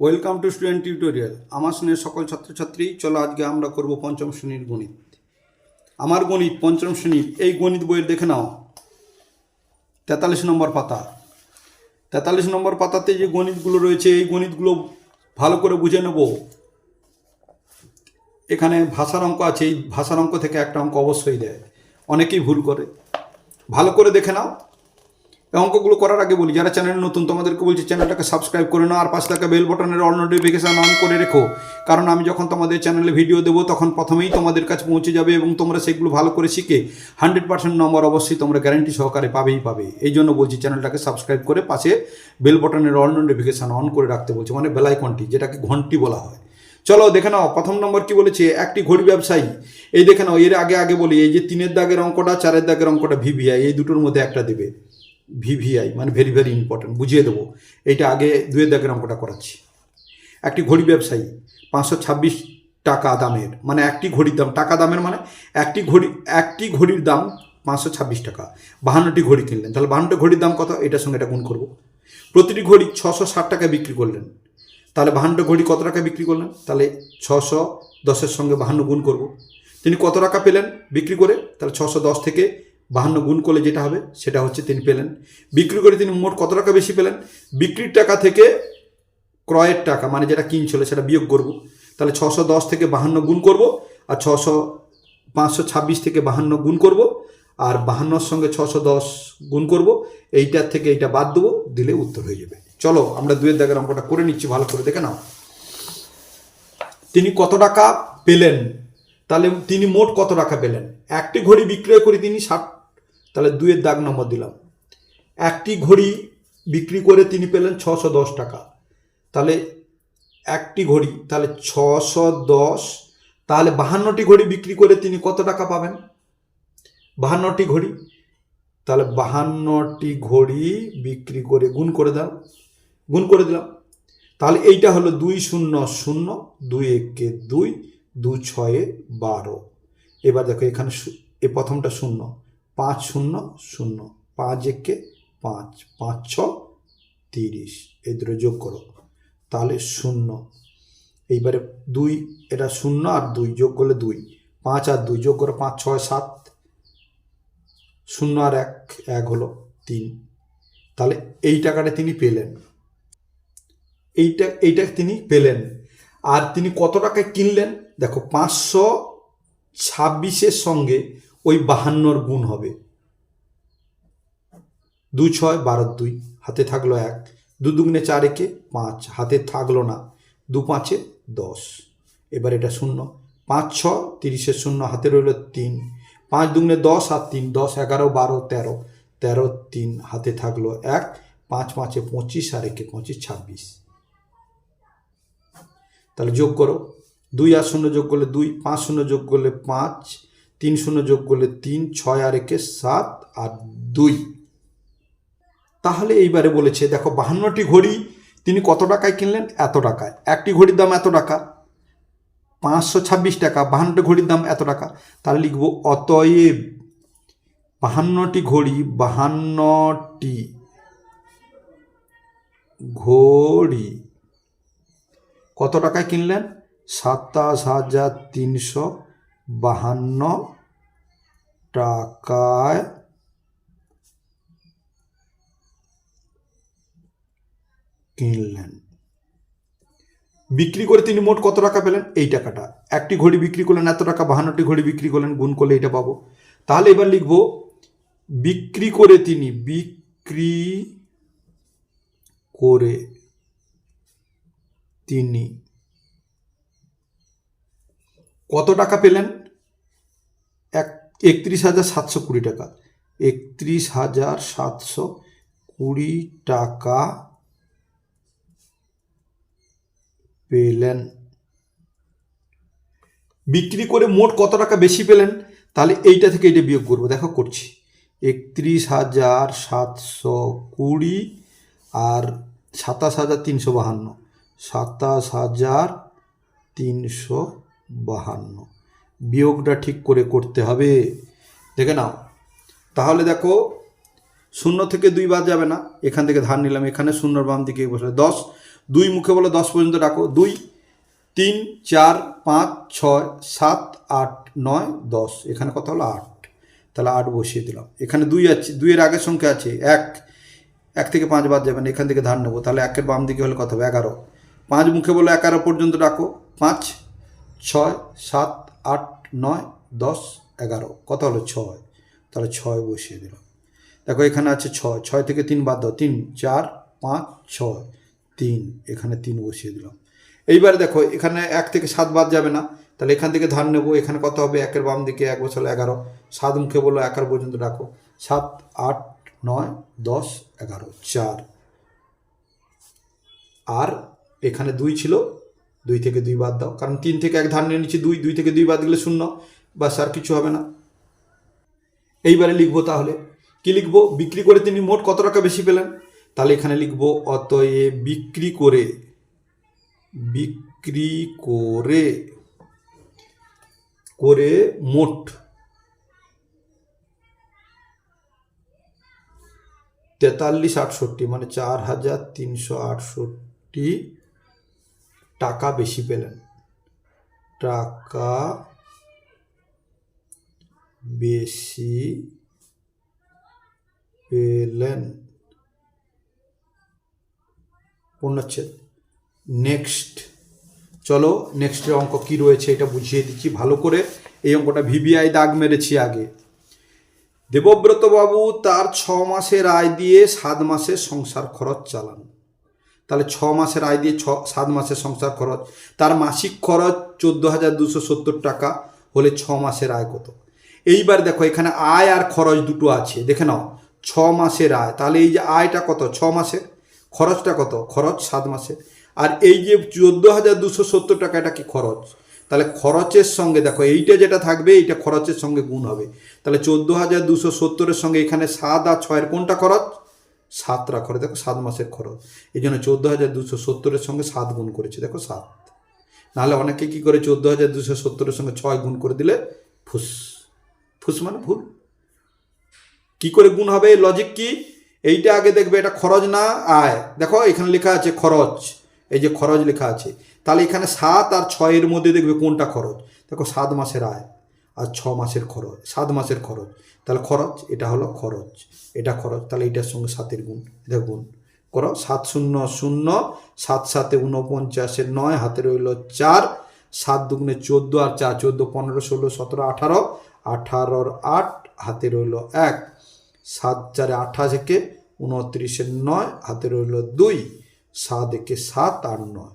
Welcome to student tutorial আমার স্নেহের সকল ছাত্রছাত্রী, চলো আজকে আমরা করব পঞ্চম শ্রেণির গণিত। আমার গণিত পঞ্চম শ্রেণির এই গণিত বইয়ের দেখে নাও। তেতাল্লিশ নম্বর পাতা। তেতাল্লিশ নম্বর পাতাতে যে গণিতগুলো রয়েছে, এই গণিতগুলো ভালো করে বুঝে নেব। এখানে ভাষার অঙ্ক আছে, এই ভাষার অঙ্ক থেকে একটা অঙ্ক অবশ্যই দেয়। অনেকেই ভুল করে। ভালো করে দেখে নাও। অঙ্কগুলো করার আগে বলি, যারা চ্যানেল নতুন, তোমাদেরকে বলছি চ্যানেলটাকে সাবস্ক্রাইব করে নাও, আর পাশে থাকা বেল বটনের অল নোটিফিকেশান অন করে রেখো। কারণ আমি যখন তোমাদের চ্যানেলে ভিডিও দেবো, তখন প্রথমেই তোমাদের কাছে পৌঁছে যাবে এবং তোমরা সেগুলো ভালো করে শিখে হান্ড্রেড পার্সেন্ট নম্বর অবশ্যই তোমরা গ্যারান্টি সহকারে পাবেই পাবে। এই জন্য বলছি চ্যানেলটাকে সাবস্ক্রাইব করে পাশে বেল বটনের অল নোটিফিকেশান অন করে রাখতে বলছি মানে বেলাইকনটি যেটাকে ঘন্টি বলা হয়। চলো দেখে নাও, প্রথম নম্বর কি বলেছে? একটি ঘড়ি ব্যবসায়ী। এই দেখে নাও, এর আগে আগে বলি, এই যে তিনের দাগের অঙ্কটা, চারের দাগের অঙ্কটা ভিভিআই এই দুটোর মধ্যে একটা দেবে। ভিভিআই মানে ভেরি ভেরি ইম্পর্টেন্ট বুঝিয়ে দেবো। এইটা আগে দুয়ের দাগের অঙ্কটা করাচ্ছি। একটি ঘড়ি ব্যবসায়ী, পাঁচশো ছাব্বিশ টাকা দামের মানে একটি ঘড়ির দাম, টাকা দামের মানে একটি ঘড়ি, একটি ঘড়ির দাম পাঁচশো ছাব্বিশ টাকা। বাহান্নটি ঘড়ি কিনলেন, তাহলে বাহান্নটি ঘড়ির দাম কত? এটার সঙ্গে এটা গুণ করব। প্রতিটি ঘড়ি ছশো ষাট টাকা বিক্রি করলেন। তাহলে বাহান্ন ঘড়ি কত টাকা বিক্রি করলেন? তাহলে ছশো দশের সঙ্গে বাহান্ন গুণ করব। তিনি কত টাকা পেলেন বিক্রি করে? তাহলে ছশো দশ থেকে বাহান্ন গুণ করলে যেটা হবে, সেটা হচ্ছে তিনি পেলেন। বিক্রি করে তিনি মোট কত টাকা বেশি পেলেন? বিক্রির টাকা থেকে ক্রয়ের টাকা মানে যেটা কিনছিল সেটা বিয়োগ করব। তাহলে ছশো দশ থেকে বাহান্ন গুণ করব আর ছশো পাঁচশো ছাব্বিশ থেকে বাহান্ন গুণ করব আর বাহান্নর সঙ্গে ছশো দশ গুণ করব। এইটার থেকে এইটা বাদ দেবো, দিলে উত্তর হয়ে যাবে। চলো, আমরা দুয়ের দাগের অঙ্কটা করে নিচ্ছি, ভালো করে দেখে নাও। তিনি কত টাকা পেলেন? তাহলে তিনি মোট কত টাকা পেলেন? একটি ঘড়ি বিক্রয় করে তিনি ষাট তাহলে দুয়ের দাগ নম্বর দিলাম। একটি ঘড়ি বিক্রি করে তিনি পেলেন ছশো দশ টাকা। তাহলে একটি ঘড়ি, তাহলে ছশো দশ, তাহলে বাহান্নটি ঘড়ি বিক্রি করে তিনি কত টাকা পাবেন? বাহান্নটি ঘড়ি। তাহলে বাহান্নটি ঘড়ি বিক্রি করে গুণ করে দাও, গুণ করে দিলাম। তাহলে এইটা হলো দুই শূন্য শূন্য, দুই একে দুই দু ছয়ে বারো। এবার দেখো এখানে এ প্রথমটা শূন্য। পাঁচ শূন্য শূন্য, পাঁচ একে পাঁচ পাঁচ ছ, তিরিশ। এই দুটো যোগ করো। তাহলে শূন্য। এইবারে দুই, এটা শূন্য আর দুই যোগ করলে দুই। পাঁচ আর দুই যোগ করো, পাঁচ, ছয়, সাত। শূন্য আর এক এক হলো তিন। তাহলে এই টাকাটা তিনি পেলেন। এইটা এইটা তিনি পেলেন। আর তিনি কত টাকায় কিনলেন? দেখো, পাঁচশো ছাব্বিশের সঙ্গে ওই বাহান্নর গুণ হবে। দু ছয়, বারো দুই, হাতে থাকল এক। দু দুগুণে চার একে পাঁচ, হাতে থাকল না। দু পাঁচে দশ। এবার এটা শূন্য। পাঁচ ছ তিরিশের শূন্য, হাতে রইল তিন। পাঁচ দুগুণে দশ আর তিন, দশ, এগারো, বারো, তেরো। তেরো, তিন, হাতে থাকল এক। পাঁচ পাঁচে পঁচিশ আর একে পঁচিশ, ছাব্বিশ। তাহলে যোগ করো। দুই আর শূন্য যোগ করলে দুই, পাঁচ শূন্য যোগ করলে পাঁচ। তিন শূন্য যোগ করলে তিন, ছয় আর একে সাত আর দুই। তাহলে এইবারে বলেছে, দেখো, বাহান্নটি ঘড়ি, তিনি কত টাকায় কিনলেন? এত টাকায়। একটি ঘড়ির দাম এত টাকা, পাঁচশো ছাব্বিশ টাকা, বাহান্নটি ঘড়ির দাম এত টাকা। তাহলে লিখব, অতএব বাহান্নটি ঘড়ি বাহান্নটি ঘড়ি, কত টাকায় কিনলেন? সাতাশ হাজার তিনশো বাহান্ন টাকায় কিনলেন। বিক্রি করে তিনি মোট কত টাকা পেলেন? এই টাকাটা। একটি ঘড়ি বিক্রি করলেন এত টাকা, বাহান্নটি ঘড়ি বিক্রি করলেন, গুণ করলে এটা পাবো। তাহলে এবার লিখব, বিক্রি করে তিনি, বিক্রি করে তিনি কত টাকা পেলেন? এক, একত্রিশ হাজার সাতশো কুড়ি টাকা। একত্রিশ হাজার সাতশো কুড়ি টাকা পেলেন। বিক্রি করে মোট কত টাকা বেশি পেলেন? তাহলে এইটা থেকে এটা বিয়োগ করব। দেখো, করছি। একত্রিশ হাজার সাতশো কুড়ি আর সাতাশ হাজার তিনশো বাহান্ন। সাতাশ হাজার তিনশো বাহান্ন। বিয়োগটা ঠিক করে করতে হবে। দেখে নাও। তাহলে দেখো, শূন্য থেকে দুই বাদ যাবে না। এখান থেকে ধার নিলাম, এখানে শূন্যর বাম দিকে বসে। দশ, দুই মুখে বলো, দশ পর্যন্ত ডাকো। দুই, তিন, চার, পাঁচ, ছয়, সাত, আট, নয়, দশ। এখানে কত হলো? আট। তাহলে আট বসিয়ে দিলাম। এখানে দুই আছে, দুইয়ের আগের সংখ্যা আছে। এক এক থেকে পাঁচ বাদ যাবেন এখান থেকে ধার নেব। তাহলে একের বাম দিকে হলে কত হবে? এগারো। পাঁচ মুখে বলো, এগারো পর্যন্ত ডাকো। পাঁচ ছয়, সাত, আট, নয়, দশ, এগারো। কত হলো ছয়? তাহলে ছয় বসিয়ে দিলাম। দেখো এখানে আছে ছয়। ছয় থেকে তিন বাদ দাও। তিন, চার, পাঁচ, ছয়। তিন। এখানে তিন বসিয়ে দিলাম। এইবারে দেখো, এখানে এক থেকে সাত বাদ যাবে না। তাহলে এখান থেকে ধান নেব। এখানে কত হবে? একের বাম দিকে এক বছর এগারো। সাত মুখে বলো এগারো পর্যন্ত ডাকো। সাত, আট, নয়, দশ, এগারো, চার। আর এখানে দুই ছিল। দুই থেকে দুই বাদ দাও। কারণ তিন থেকে এক ধান নিয়ে নিচ্ছি, দুই দুই থেকে দুই বাদ দিলে শূন্য। বাস আর কিছু হবে না। এইবারে লিখব তাহলে। কি লিখব? বিক্রি করে তিনি মোট কত টাকা বেশি পেলেন? তাহলে এখানে লিখব, অতএব বিক্রি করে বিক্রি করে করে মোট তেতাল্লিশ আটষট্টি মানে চার হাজার তিনশো আটষট্টি টাকা বেশি পেলেন। টাকা বেশি পেলেন। পূর্ণচ্ছেদ নেক্সট। চলো নেক্সটের অঙ্ক কি রয়েছে এটা বুঝিয়ে দিচ্ছি ভালো করে। এই অঙ্কটা ভিবিআই দাগ মেরেছি আগে। দেবব্রতবাবু তার ছ মাসের আয় দিয়ে সাত মাসের সংসার খরচ চালান। তাহলে ছ মাসের আয় দিয়ে ছ, সাত মাসের সংসার খরচ। তার মাসিক খরচ চোদ্দ হাজার দুশো সত্তর টাকা, হলে ছ মাসের আয় কত? এইবার দেখো, এখানে আয় আর খরচ দুটো আছে, দেখে নাও। ছ মাসের আয়, তাহলে এই যে আয়টা কত? ছ মাসের। খরচটা কত? খরচ সাত মাসে আর এই যে চোদ্দ হাজার দুশো সত্তর টাকা, এটা কি খরচ? তাহলে খরচের সঙ্গে দেখো, এইটা যেটা থাকবে, এইটা খরচের সঙ্গে গুণ হবে। তাহলে চোদ্দ হাজার দুশো সত্তরের সঙ্গে এখানে সাত আর ছয়ের কোনটা খরচ? সাতটা খরচ দেখো, সাত মাসের খরচ। এই জন্য চোদ্দ হাজার দুশো সত্তরের সঙ্গে সাত গুণ করেছে। দেখো, সাত। নাহলে অনেকে কি করে চোদ্দ হাজার দুশো সত্তরের সঙ্গে ছয় গুণ করে দিলে? ফুস। ফুস মানে ভুল। কি করে গুণ হবে? লজিক কি? এইটা আগে দেখবে, এটা খরচ না, আয়। দেখো, এখানে লেখা আছে খরচ। এই যে খরচ লেখা আছে। তাহলে এখানে সাত আর ছয়ের মধ্যে দেখবে কোনটা খরচ? দেখো, সাত মাসের আয়। আর ছ মাসের খরচ, সাত মাসের খরচ। তাহলে খরচ, এটা হলো খরচ। এটা খরচ, তাহলে এটার সঙ্গে সাতের গুণ, এটা গুণ। করো, সাত শূন্য শূন্য, সাত সাতে উনপঞ্চাশের নয়, হাতে রইল চার, সাত দুগুণে চোদ্দ আর চার, চোদ্দ, পনেরো, ষোলো, সতেরো, আঠারো, আঠারোর আট, হাতে রইল এক, সাত চারে আঠাশ একে উনত্রিশের নয়, হাতে রইল দুই, সাত একে সাত আর নয়।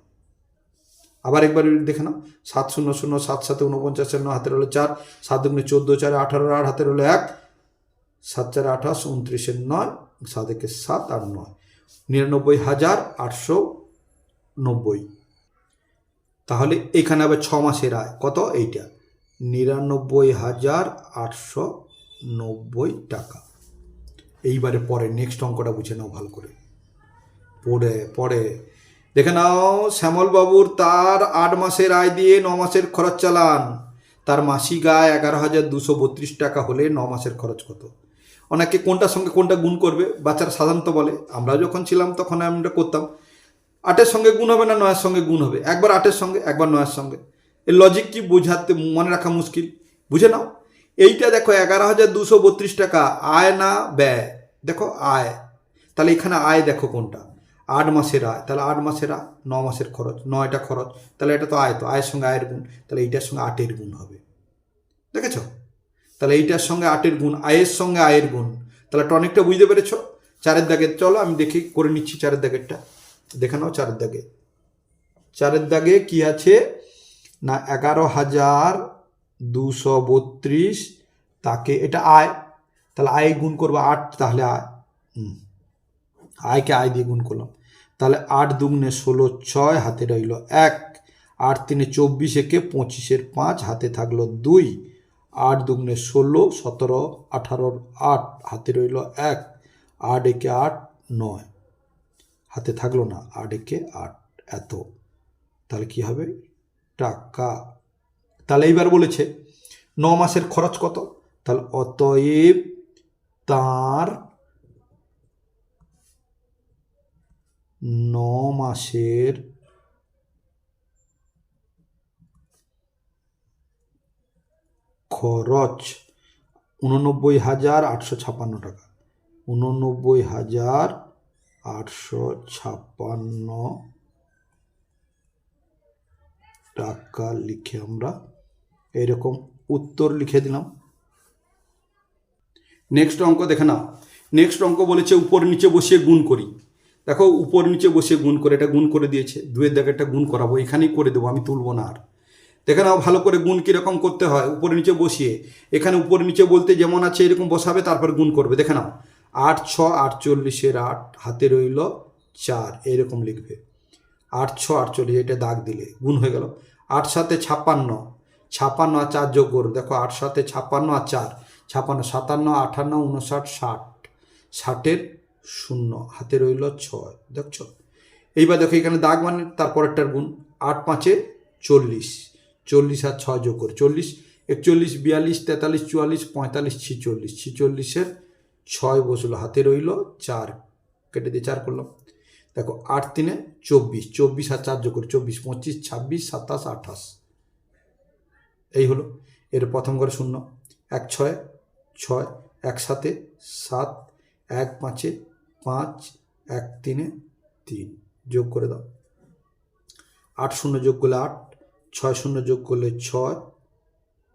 আবার একবার দেখে নাও। সাত শূন্য শূন্য, সাত সাথে উনপঞ্চাশের নয়, হাতের রইল চার, সাত দুগুণে চোদ্দ, চারে আঠারো আট হাতের রইল এক, সাত চারে আঠাশ উনত্রিশের নয়, সাত একে সাত, আর নয়। নিরানব্বই হাজার আটশো নব্বই। তাহলে এখানে আবার ছ মাসের আয়। কত? এইটা। নিরানব্বই হাজার আটশো নব্বই টাকা। এইবারে পরে নেক্সট অঙ্কটা বুঝে নাও ভালো করে। পরে পড়ে দেখে নাও, শ্যামলবাবুর তার আট মাসের আয় দিয়ে ন মাসের খরচ চালান। তার মাসিক আয় এগারো হাজার দুশো বত্রিশ টাকা হলে ন মাসের খরচ কত? অনেকে কোনটার সঙ্গে কোনটা গুণ করবে? বাচ্চারা সাধারণত বলে আমরা যখন ছিলাম তখন আমরা করতাম। আটের সঙ্গে গুণ হবে না নয়ের সঙ্গে গুণ হবে? একবার আটের সঙ্গে, একবার নয়ের সঙ্গে। এর লজিক কি বোঝাতে মনে রাখা মুশকিল? বুঝে নাও। এইটা দেখো, এগারো হাজার দুশো বত্রিশ টাকা, আয় না ব্যয়? দেখো, আয়। তাহলে এখানে আয় দেখো কোনটা? আট মাসের আয়, তাহলে আট মাসের আয়, ন মাসের খরচ, নয়টা খরচ, তাহলে এটা তো আয় তো, আয়ের সঙ্গে আয়ের গুণ, তাহলে এইটার সঙ্গে আটের গুণ হবে। দেখেছ? তাহলে এইটার সঙ্গে আটের গুণ, আয়ের সঙ্গে আয়ের গুণ, তাহলে টনিকটা বুঝতে পেরেছ? চারের দাগের চলো আমি দেখি, করে নিচ্ছি চারের দাগেরটা। দেখে নাও চারের দাগে। চারের দাগে কি আছে? না, এগারো হাজার দুশো বত্রিশ, তাকে এটা আয়, তাহলে আয় গুণ করব আট, তাহলে আয়। আয়কে আয় দিয়ে গুণ করলাম। তাহলে আট দুগুণে ষোলো ছয় হাতে রইল এক। আট তিনে চব্বিশ একে পঁচিশের পাঁচ, হাতে থাকল দুই। আট দুগুণে ষোলো, সতেরো, আঠারোর আট, হাতে রইল এক। আট একে আট, নয়। হাতে থাকল না, আট একে আট, এত। তাহলে কি হবে? টাকা। তাহলে এইবার বলেছে, ন মাসের খরচ কত? তাহলে অতএব তার ন মাসের খরচ উননব্বই হাজার আটশো ছাপ্পান্ন টাকা। উননব্বই হাজার আটশো ছাপ্পান্ন টাকা লিখে আমরা এরকম উত্তর লিখে দিলাম। নেক্সট অঙ্ক দেখে নাও। নেক্সট অঙ্ক বলেছে উপর নিচে বসিয়ে গুণ করি। দেখো, উপর নিচে বসিয়ে গুণ করে, এটা গুণ করে দিয়েছে। দুয়ের দাগে একটা গুণ করাবো, এখানেই করে দেবো, আমি তুলবো না আর। দেখে নাও, ভালো করে গুণ কীরকম করতে হয়। উপর নিচে বসিয়ে, এখানে উপর নিচে বলতে যেমন আছে, এরকম বসাবে, তারপর গুণ করবে। দেখে নাও, আট, ছ, আটচল্লিশের আট, হাতে রইল চার এরকম লিখবে। আট, ছ, আটচল্লিশ, এটা দাগ দিলে, গুণ হয়ে গেল। আট সাথে ছাপ্পান্ন ছাপ্পান্ন আর চার যোগ করো। দেখো, আট সাথে ছাপ্পান্ন আর চার, ছাপ্পান্ন, সাতান্ন আটান্ন উনষাট, ষাট, ষাটের শূন্য, হাতে রইল ছয়। দেখছ? এইবার দেখো এখানে দাগ মানে তারপরেরটার গুণ আট পাঁচে চল্লিশ। চল্লিশ আর ছয় যোগ করে চল্লিশ, একচল্লিশ, বিয়াল্লিশ, তেতাল্লিশ, চুয়াল্লিশ, পঁয়তাল্লিশ, ছিচল্লিশ। ছিচল্লিশের ছয় বসল, হাতে রইল চার। কেটে দিয়ে চার করলাম। দেখো, আট তিনে চব্বিশ চব্বিশ আর চার যোগ করে চব্বিশ, পঁচিশ, ছাব্বিশ, সাতাশ, আঠাশ। এই হলো। এর প্রথম ঘরে শূন্য। এক ছয় ছয়, একসাথে সাত, এক পাঁচে পাঁচ, এক, তিনে তিন। যোগ করে দাও। আট শূন্য যোগ করলে আট, ছয় শূন্য যোগ করলে ছয়,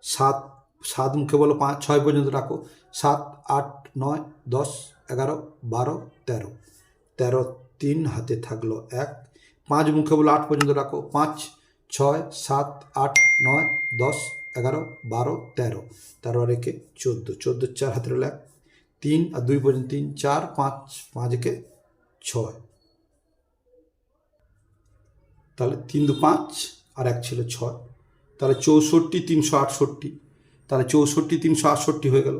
সাত সাত মুখে বলো পাঁচ, ছয় পর্যন্ত রাখো। সাত, আট, নয়, দশ, এগারো, বারো, তেরো। তেরো, তিন হাতে থাকল এক। পাঁচ মুখে বলো আট পর্যন্ত রাখো। পাঁচ, ছয়, সাত, আট, নয়, দশ, এগারো, বারো, তেরো। তেরো রেখে চোদ্দ। চোদ্দ চার হাতে রইল এক। তিন আর দুই পর্যন্ত তিন, চার, পাঁচ পাঁচ একে ছয়। তাহলে তিন দু পাঁচ আর এক ছিল ছয়। তাহলে চৌষট্টি তিনশো আটষট্টি। তাহলে চৌষট্টি তিনশো আটষট্টি হয়ে গেল।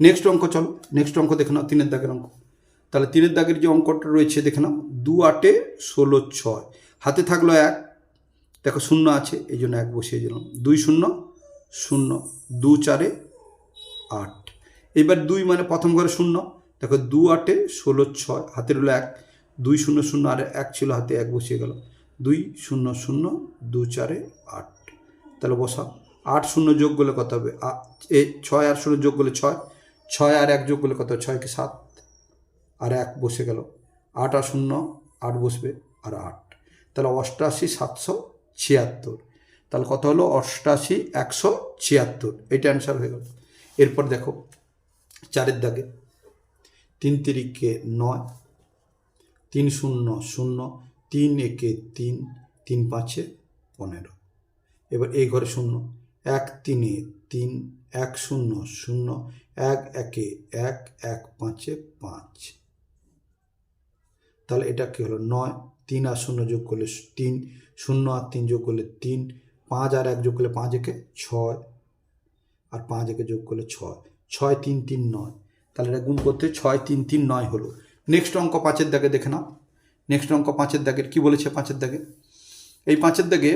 নেক্সট অঙ্ক চলো। নেক্সট অঙ্ক দেখে নাও, তিনের দাগের অঙ্ক। তাহলে তিনের দাগের যে অঙ্কটা রয়েছে দেখে নাও, দু আটে ষোলো ছয়। হাতে থাকল এক। দেখো শূন্য আছে, এই জন্য এক বসিয়ে দিলাম। দুই শূন্য শূন্য। দু চারে আট। এবার দুই মানে প্রথম ঘরে শূন্য। দেখো দু আটে ষোলো ছয় হাতে রইল এক। দুই শূন্য শূন্য আর এক ছিল হাতে এক, বসিয়ে গেল। দুই শূন্য শূন্য, দু চারে আট। তাহলে বসা আট শূন্য যোগ করলে কত হবে? এ, ছয় আর শূন্য যোগ করলে ছয়। ছয় আর এক যোগ করলে কত? ছয়কে সাত। আর এক বসে গেল। আট আর শূন্য, আট বসবে আর আট। তাহলে অষ্টাশি সাতশো ছিয়াত্তর। তাহলে কত হলো? অষ্টাশি একশো ছিয়াত্তর। এটা অ্যান্সার হয়ে গেল। এরপর দেখো। চারের দাগে। তিন তিরিকে নয়, তিন শূন্য শূন্য, তিন একে তিন তিন পাঁচে পনেরো। এবার এই ঘরে শূন্য, এক তিনে তিন, এক শূন্য শূন্য, এক একে এক এক পাঁচে পাঁচ। তাহলে এটা কি হলো? নয়, তিন আর শূন্য যোগ করলে তিন, শূন্য আর তিন যোগ করলে তিন, পাঁচ আর এক যোগ করলে পাঁচ একে ছয়, আর পাঁচ একে যোগ করলে ছয়। ছয় তিন তিন নয়। তাহলে এটা গুণ করতে ছয় তিন তিন নয় হলো। নেক্সট অঙ্ক পাঁচের দাগে দেখে নাও। নেক্সট অঙ্ক পাঁচের দাগের কি বলেছে পাঁচের দাগে? এই পাঁচের দাগে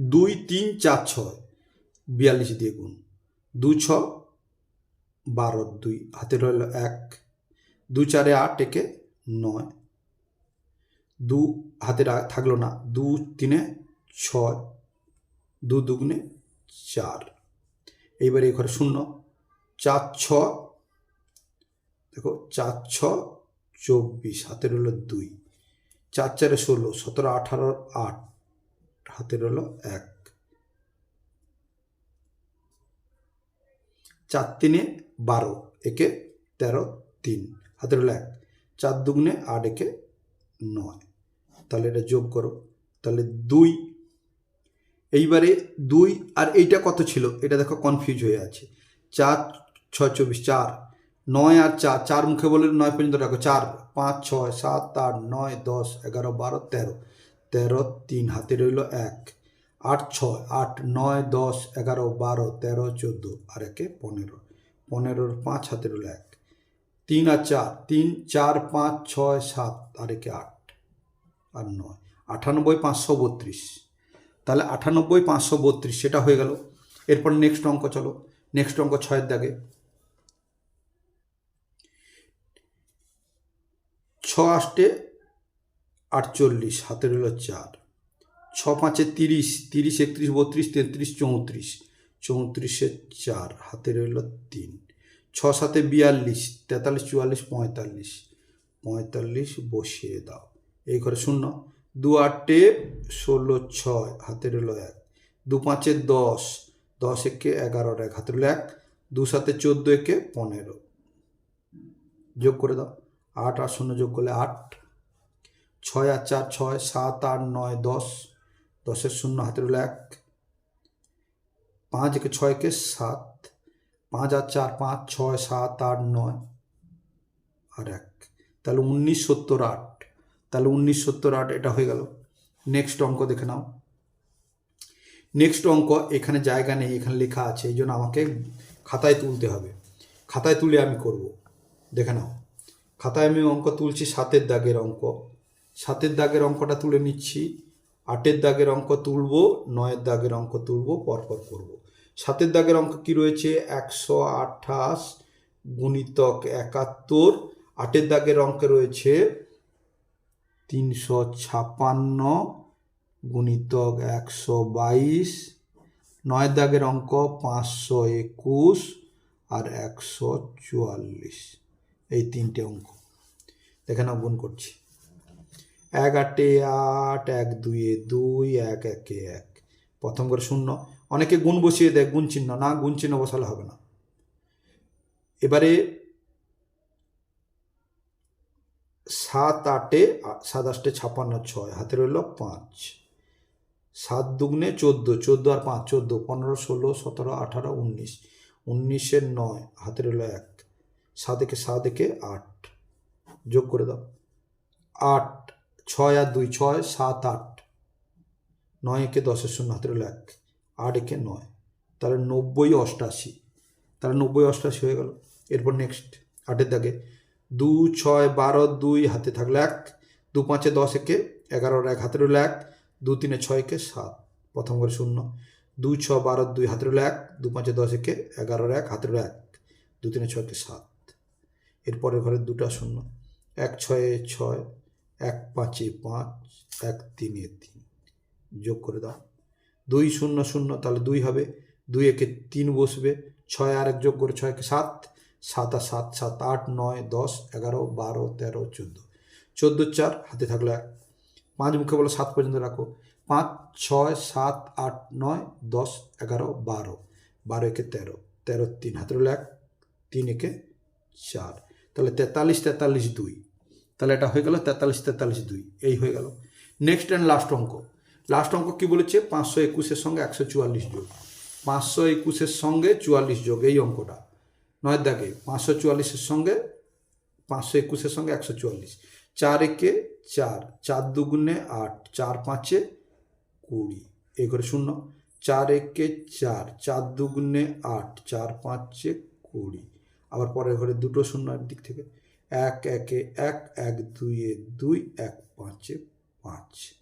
দুই তিন চার ছয়, বিয়াল্লিশ দিয়ে গুণ। দু ছ বারো, দুই। হাতে রইল এক। দু চারে আট, একে নয়। দু, হাতে থাকল না। দু তিনে ছয়। দু দুগুনে চার। এইবার এই ঘরে শূন্য। চার ছ দেখো চার ছ চব্বিশ, হাতের হলো দুই। চার চারে ষোলো, সতেরো, আঠারো, আট, হাতের হলো এক। চার তিনে বারো, একে তেরো, তিন হাতে রইল এক। চার দুগুণে আট, একে নয়। তাহলে এটা যোগ করো। তাহলে দুই এইবারে দুই, আর এইটা কত ছিল? এটা দেখো কনফিউজ হয়ে আছে। চার, ছয়, চব্বিশ, চার। নয় আর চার চার মুখে বলে নয় পর্যন্ত রাখো। চার, পাঁচ, ছয়, সাত, আট, নয়, দশ, এগারো, বারো, তেরো। তেরো, তিন, হাতে রইল এক। আট, ছয়, আট, নয়, দশ, এগারো, বারো, তেরো, চোদ্দ, আর একে পনেরো। পনেরোর পাঁচ হাতে রইল এক। তিন আর চার, তিন, চার, পাঁচ, ছয়, সাত, আর একে আট, আর নয়। আটানব্বই, পাঁচশো বত্রিশ। তাহলে আটানব্বই পাঁচশো বত্রিশ সেটা হয়ে গেল। এরপর নেক্সট অঙ্ক চলো। নেক্সট অঙ্ক ছয়ের দাগে। ছ আষ্টে আটচল্লিশ, হাতে হলো চার। ছ পাঁচে তিরিশ তিরিশ, একত্রিশ, বত্রিশ, তেত্রিশ, চৌত্রিশ। চৌত্রিশে চার, হাতে রইল তিন। ছ সাতে বিয়াল্লিশ, তেতাল্লিশ, চুয়াল্লিশ, পঁয়তাল্লিশ। পঁয়তাল্লিশ বসিয়ে দাও। এই করে শূন্য। দু আটে ষোলো ছয়, হাতের হলো এক। দু পাঁচে দশ দশ একে এগারোর এক, হাতের হলো এক। দু সাতে চোদ্দ একে পনেরো। যোগ করে দাও। আট আর শূন্য যোগ করলে আট। ছয় আর চার, ছয়, সাত, আট, নয়, দশ। দশের শূন্য, হাতের হলো এক। পাঁচ একে ছয়কে সাত। পাঁচ আর চার, পাঁচ, ছয়, সাত, আট, নয়। আর এক। তাহলে উনিশ, সত্তর, আট। তাহলে উনিশ সত্তর আট এটা হয়ে গেল। নেক্সট অঙ্ক দেখে নাও। নেক্সট অঙ্ক, এখানে জায়গা নেই, এখানে লেখা আছে, এই জন্য আমাকে খাতায় তুলতে হবে। খাতায় তুলে আমি করব। দেখে নাও। খাতায় আমি অঙ্ক তুলছি, সাতের দাগের অঙ্ক। সাতের দাগের অঙ্কটা তুলে নিচ্ছি। আটের দাগের অঙ্ক তুলব, নয়ের দাগের অঙ্ক তুলব, পরপর করব। সাতের দাগের অঙ্ক কি রয়েছে? একশো আঠাশ গুণিতক একাত্তর। আটের দাগের অঙ্কে রয়েছে তিনশো ছাপান্ন গুণিতক একশো বাইশ, নয় দাগের অঙ্ক পাঁচশো একুশ আর একশো চুয়াল্লিশ। এই তিনটে অঙ্ক। দেখে নাও, গুণ করছি। এক আটে আট, এক দুইয়ে দুই, এক একে এক। প্রথম করে শূন্য। অনেকে গুণ বসিয়ে দেয়, গুণ চিহ্ন। না, গুণ চিহ্ন বসালে হবে না। এবারে সাত আটে সাত আটে ছাপান্ন ছয়, হাতে রইল পাঁচ। সাত দুগুণে চোদ্দ চোদ্দ আর পাঁচ, চোদ্দ, পনেরো, ষোলো, সতেরো, আঠারো, উনিশ। উনিশের নয়, হাতে রইল এক। সাত একে সাত, একে আট। যোগ করে দাও। আট, ছয় আর দুই, ছয়, সাত, আট। নয় একে দশের শূন্য, হাতে রইল এক। আট একে নয়। তাহলে নব্বই অষ্টাশি। তাহলে নব্বই অষ্টাশি হয়ে গেল। এরপর নেক্সট আটের দাগে দু ছয় বারো দুই হাতে থাকলে এক দু পাঁচে দশ একে এগারোর এক হাতে রইল এক দু তিনে ছয়কে সাত, প্রথম করে শূন্য। দুই ছ বারো দুই হাতে রইল এক দু পাঁচে দশ একে এগারোর এক হাতে রইল এক দু তিনে ছয়কে সাত। এরপরের ঘরে দুটা শূন্য। এক ছয়ে ছয়, এক পাঁচে পাঁচ, এক তিনে তিন। যোগ করে দাও। দুই শূন্য শূন্য তাহলে দুই হবে। দুই একে তিন বসবে। ছয় আর এক যোগ করে ছয়কে সাত সাত সাত সাত আট, নয়, দশ, এগারো, বারো, তেরো, চোদ্দ। চোদ্দ চার, হাতে থাকল এক। পাঁচ মুখে বলো সাত পর্যন্ত রাখো। পাঁচ, ছয়, সাত, আট, নয়, দশ, এগারো, বারো। বারো একে তেরো। তেরো, তিন। হাতে রইল এক, তিন একে চার। তাহলে তেতাল্লিশ তেতাল্লিশ, দুই। তাহলে এটা হয়ে গেল তেতাল্লিশ তেতাল্লিশ, দুই। এই হয়ে গেল। নেক্সট অ্যান্ড লাস্ট অঙ্ক। লাস্ট অঙ্ক কী বলেছে? পাঁচশো একুশের সঙ্গে একশো চুয়াল্লিশ যোগ। পাঁচশো একুশের সঙ্গে চুয়াল্লিশ যোগ এই অঙ্কটা। নয় দাগে পাঁচশো চুয়াল্লিশের সঙ্গে, পাঁচশো একুশের সঙ্গে একশো চুয়াল্লিশ। চার একে চার চার দুগুণে আট, চার পাঁচে কুড়ি। এই করে শূন্য। চার একে চার চার দুগুণে আট, চার পাঁচে কুড়ি। আবার পরের ঘরে দুটো শূন্য এক দিক থেকে। এক, একে এক এক দুইয়ে দুই, এক পাঁচে পাঁচ।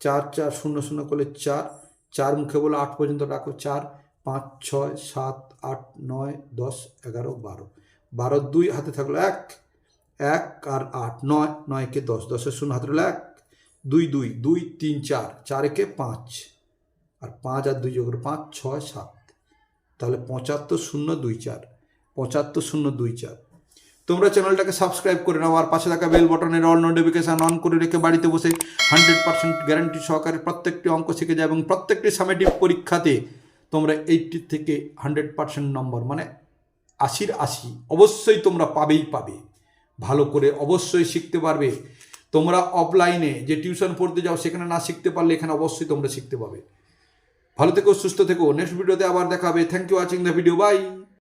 চার চার শূন্য শূন্য করলে চার। চার মুখে বলে আট পর্যন্ত রাখো। চার, পাঁচ, ছয়, সাত আট, নয়, দশ, এগারো, বারো। বারো দুই হাতে থাকল এক এক আর আট, নয়, নয়কে দশ, দশের শূন্য হাতে রইল এক, দুই দুই দুই, তিন, চার চার একে পাঁচ। আর পাঁচ আর দুই যোগ পাঁচ, ছয়, সাত। তাহলে পঁচাত্তর শূন্য দুই চার, পঁচাত্তর শূন্য দুই চার। তোমরা চ্যানেলটাকে সাবস্ক্রাইব করে নাও, আর পাশে থাকা বেল বটনের অল নোটিফিকেশান অন করে রেখে বাড়িতে বসে হান্ড্রেড পার্সেন্ট গ্যারান্টি সহকারে প্রত্যেকটি অঙ্ক শিখে যায় এবং প্রত্যেকটি সামেটিভ পরীক্ষাতে তোমরা এইটটি থেকে হান্ড্রেড পার্সেন্ট নম্বর মানে আশির আশি, অবশ্যই তোমরা পাবেই পাবে। ভালো করে অবশ্যই শিখতে পারবে। তোমরা অফলাইনে যে টিউশন পড়তে যাও, সেখানে না শিখতে পারলে এখানে অবশ্যই তোমরা শিখতে পাবে। ভালো থেকো, সুস্থ থেকো। নেক্সট ভিডিওতে আবার দেখাবে thank you watching the video bye